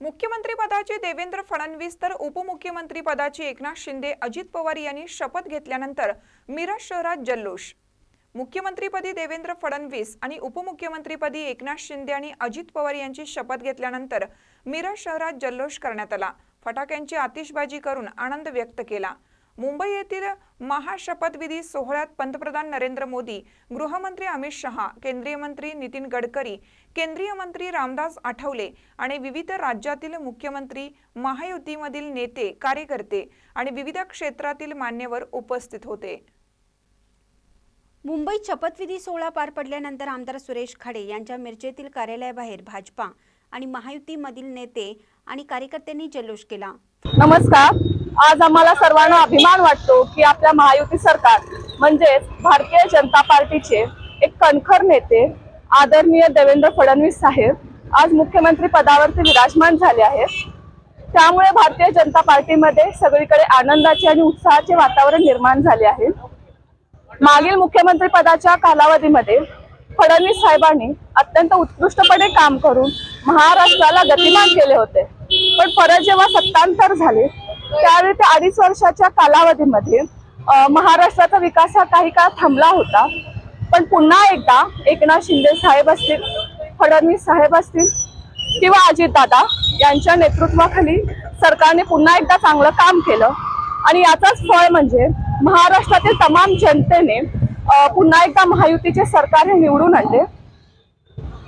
मुख्यमंत्री पदाचे देवेंद्र फडणवीस तर उपमुख्यमंत्री पदाची एकनाथ शिंदे अजित पवार यांनी शपथ घेतल्यानंतर मिरज शहरात जल्लोष. मुख्यमंत्रीपदी देवेंद्र फडणवीस आणि उपमुख्यमंत्रीपदी एकनाथ शिंदे आणि अजित पवार यांची शपथ घेतल्यानंतर मिरज शहरात जल्लोष करण्यात आला. फटाक्यांची आतिषबाजी करून आनंद व्यक्त केला. मुंबई येथील महाशपथविधी सोहळ्यात पंतप्रधान नरेंद्र मोदी गृहमंत्री अमित शहा केंद्रीय मंत्री नितीन गडकरी केंद्रीय मंत्री रामदास आठवले आणि विविध राज्यातील मुख्यमंत्री महायुतीमधील नेते कार्यकर्ते आणि विविध क्षेत्रातील मान्यवर उपस्थित होते. मुंबईत शपथविधी सोहळा पार पडल्यानंतर आमदार सुरेश खाडे यांच्या मिरजेतील कार्यालयाबाहेर भाजपा आणि महायुतीमधील नेते आणि कार्यकर्त्यांनी जल्लोष केला. नमस्कार. आज आम्हाला सर्वांना अभिमान वाटतो की आपल्या महायुती सरकार म्हणजेच भारतीय जनता पार्टीचे एक कणखर नेते आदरणीय देवेंद्र फडणवीस साहेब आज मुख्यमंत्री पदावरती विराजमान झाले आहेत. त्यामुळे भारतीय जनता पार्टीमध्ये सगळीकडे आनंदाचे आणि उत्साहाचे वातावरण निर्माण झाले आहे. मागील मुख्यमंत्री पदाच्या कालावधीमध्ये फडणवीस साहेबांनी अत्यंत उत्कृष्टपणे काम करून महाराष्ट्राला गतिमान केले होते. पण परत जेव्हा सत्तांतर झाले त्यावेळी त्या अडीच वर्षाच्या कालावधीमध्ये महाराष्ट्राचा विकास हा काही काळ थांबला होता. पण पुन्हा एकदा एकनाथ शिंदे साहेब असतील फडणवीस साहेब असतील किंवा अजितदादा यांच्या नेतृत्वाखाली सरकारने पुन्हा एकदा चांगलं काम केलं. आणि याचाच फळ म्हणजे महाराष्ट्रातील तमाम जनतेने पुन्हा एकदा महायुतीचे सरकार हे निवडून आणले.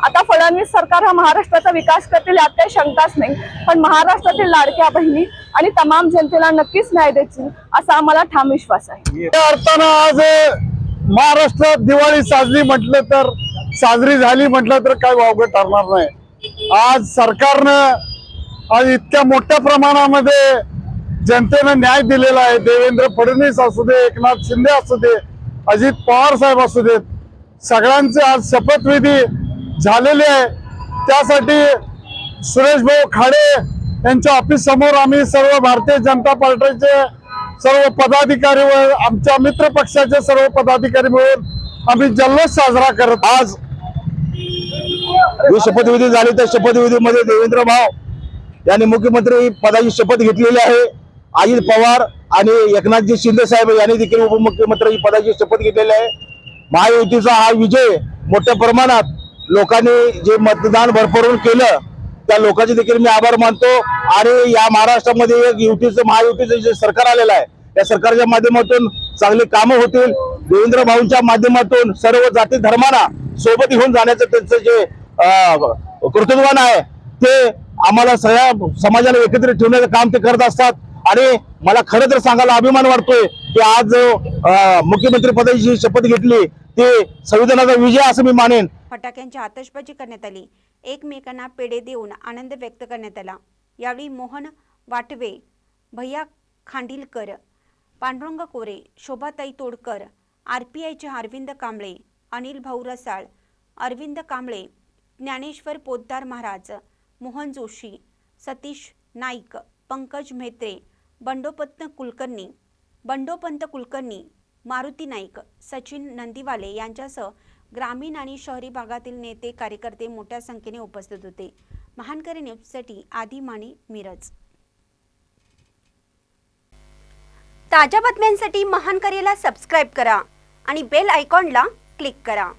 आता फडणवीस सरकार हा महाराष्ट्राचा विकास करतील यात काही शंकाच नाही. पण महाराष्ट्रातील लाडक्या बहिणी आणि तमाम जनतेला नक्कीच न्याय देतील असा आम्हाला ठाम विश्वास आहे. त्या अर्थानं आज महाराष्ट्रात दिवाळी साजरी म्हटलं तर साजरी झाली म्हटलं तर काय वावगं ठरणार नाही. आज सरकारनं आज इतक्या मोठ्या प्रमाणामध्ये जनतेनं न्याय दिलेला आहे. देवेंद्र फडणवीस असू दे एकनाथ शिंदे असू दे अजित पवार साहेब असू देत सगळ्यांचे आज शपथविधी झालेले आहे. त्यासाठी सुरेश भाऊ खाडे यांच्या ऑफिस समोर आम्ही सर्व भारतीय जनता पार्टीचे सर्व पदाधिकारी व आमच्या मित्र पक्षाचे सर्व पदाधिकारी मिळून आम्ही जल्लोष साजरा करत आज ही शपथविधी झाली त्या शपथविधीमध्ये देवेंद्र भाव यांनी मुख्यमंत्री पदाची शपथ घेतलेली आहे. अजित पवार आणि एकनाथजी शिंदे साहेब यांनी देखील उपमुख्यमंत्री पदाची शपथ घेतलेली आहे. महायुतीचा हा विजय मोठ्या प्रमाणात लोकांनी जे मतदान भरभरून केलं त्या लोकांचे देखील मी आभार मानतो. आणि या महाराष्ट्रामध्ये एक युतीचं महायुतीचं जे सरकार आलेलं आहे या सरकारच्या माध्यमातून चांगली कामं होतील. देवेंद्र भाऊंच्या माध्यमातून सर्व जाती धर्मांना सोबत घेऊन जाण्याचं त्यांचं जे अं, कर्तृत्वान आहे ते आम्हाला सगळ्या समाजाला एकत्रित ठेवण्याचं काम ते करत असतात. आणि मला खरं तर सांगायला अभिमान वाटतोय की आज मुख्यमंत्री पदाची जी शपथ घेतली ते संविधानाचा विजय असं मी मानेन. फटाक्यांची आतषबाजी करण्यात आली. एकमेकांना पेढे देऊन आनंद व्यक्त करण्यात आला. यावेळी मोहन वाटवे भैया खांडिलकर पांडुरंग कोरे शोभाताई तोडकर आर पी आयचे अरविंद कांबळे अनिल भाऊ रसाळ अरविंद कांबळे ज्ञानेश्वर पोद्दार महाराज मोहन जोशी सतीश नाईक पंकज म्हेत्रे बंडोपंत कुलकर्णी बंडोपंत कुलकर्णी मारुती नाईक सचिन नंदीवाले यांच्यासह ग्रामीण आणि शहरी भागातील नेते कार्यकर्ते मोठ्या संख्येने उपस्थित होते. महानकरी न्यूजसाठी आदी माणी मिरज. ताज्या बातम्यांसाठी महानकरीला सबस्क्राईब करा आणि बेल आयकॉनला क्लिक करा.